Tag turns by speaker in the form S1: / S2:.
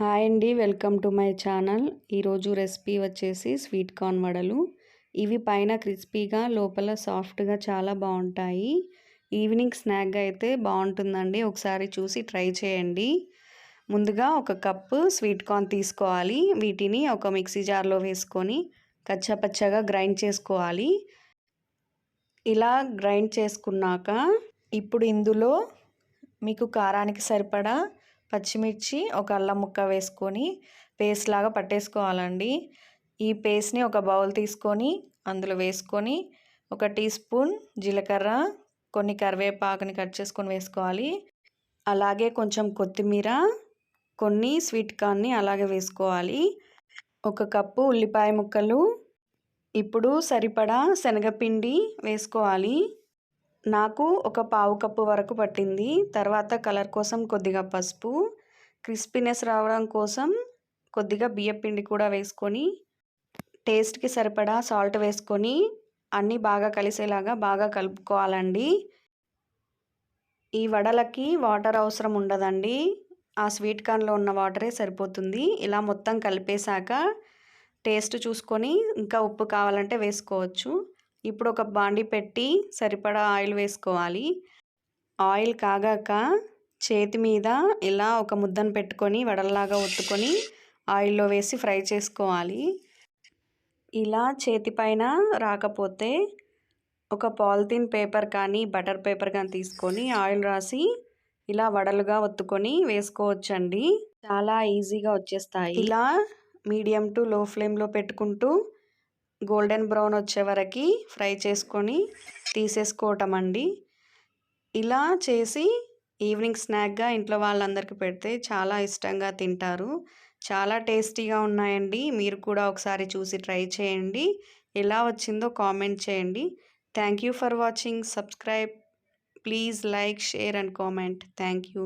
S1: Hi అండి welcome to my channel. ఈరోజు recipe వచ్చేసి స్వీట్ కార్న్ వడలు. ఇవి పైన క్రిస్పీగా లోపల సాఫ్ట్గా చాలా బాగుంటాయి. ఈవినింగ్ స్నాక్గా అయితే బాగుంటుందండి. ఒకసారి చూసి ట్రై చేయండి. ముందుగా ఒక కప్పు స్వీట్ కార్న్ తీసుకోవాలి. వీటిని ఒక మిక్సీ జార్లో వేసుకొని కచ్చపచ్చగా గ్రైండ్ చేసుకోవాలి. ఇలా గ్రైండ్ చేసుకున్నాక ఇప్పుడు ఇందులో మీకు కారానికి సరిపడా పచ్చిమిర్చి ఒక అల్లం ముక్క వేసుకొని పేస్ట్ లాగా పట్టేసుకోవాలండి. ఈ పేస్ట్ని ఒక బౌల్ తీసుకొని అందులో వేసుకొని ఒక టీ స్పూన్ జీలకర్ర కొన్ని కరివేపాకుని కట్ చేసుకొని వేసుకోవాలి. అలాగే కొంచెం కొత్తిమీర కొన్ని స్వీట్ కార్న్ని అలాగే వేసుకోవాలి. ఒక కప్పు ఉల్లిపాయ ముక్కలు ఇప్పుడు సరిపడా శనగపిండి వేసుకోవాలి. నాకు ఒక పావు కప్పు వరకు పట్టింది. తర్వాత కలర్ కోసం కొద్దిగా పసుపు క్రిస్పీనెస్ రావడం కోసం కొద్దిగా బియ్యపిండి కూడా వేసుకొని టేస్ట్కి సరిపడా సాల్ట్ వేసుకొని అన్నీ బాగా కలిసేలాగా బాగా కలుపుకోవాలండి. ఈ వడలకి వాటర్ అవసరం ఉండదండి. ఆ స్వీట్ కార్న్లో ఉన్న వాటరే సరిపోతుంది. ఇలా మొత్తం కలిపేశాక టేస్ట్ చూసుకొని ఇంకా ఉప్పు కావాలంటే వేసుకోవచ్చు. ఇప్పుడు ఒక బాండి పెట్టి సరిపడా ఆయిల్ వేసుకోవాలి. ఆయిల్ కాగాక చేతి మీద ఇలా ఒక ముద్దను పెట్టుకొని వడల్లాగా ఒత్తుకొని ఆయిల్లో వేసి ఫ్రై చేసుకోవాలి. ఇలా చేతి పైన రాకపోతే ఒక పాలిథిన్ పేపర్ కానీ బటర్ పేపర్ కానీ తీసుకొని ఆయిల్ రాసి ఇలా వడలుగా ఒత్తుకొని వేసుకోవచ్చండి. చాలా ఈజీగా వచ్చేస్తాయి. ఇలా మీడియం టు లో ఫ్లేమ్లో పెట్టుకుంటూ గోల్డెన్ బ్రౌన్ వచ్చే వరకు ఫ్రై చేసుకొని తీసేసుకోవటం అండి. ఇలా చేసి ఈవినింగ్ స్నాక్గా ఇంట్లో వాళ్ళందరికీ పెడితే చాలా ఇష్టంగా తింటారు. చాలా టేస్టీగా ఉన్నాయండి. మీరు కూడా ఒకసారి చూసి ట్రై చేయండి. ఎలా వచ్చిందో కామెంట్ చేయండి. Thank you for watching. Subscribe. Please like share and comment. Thank you.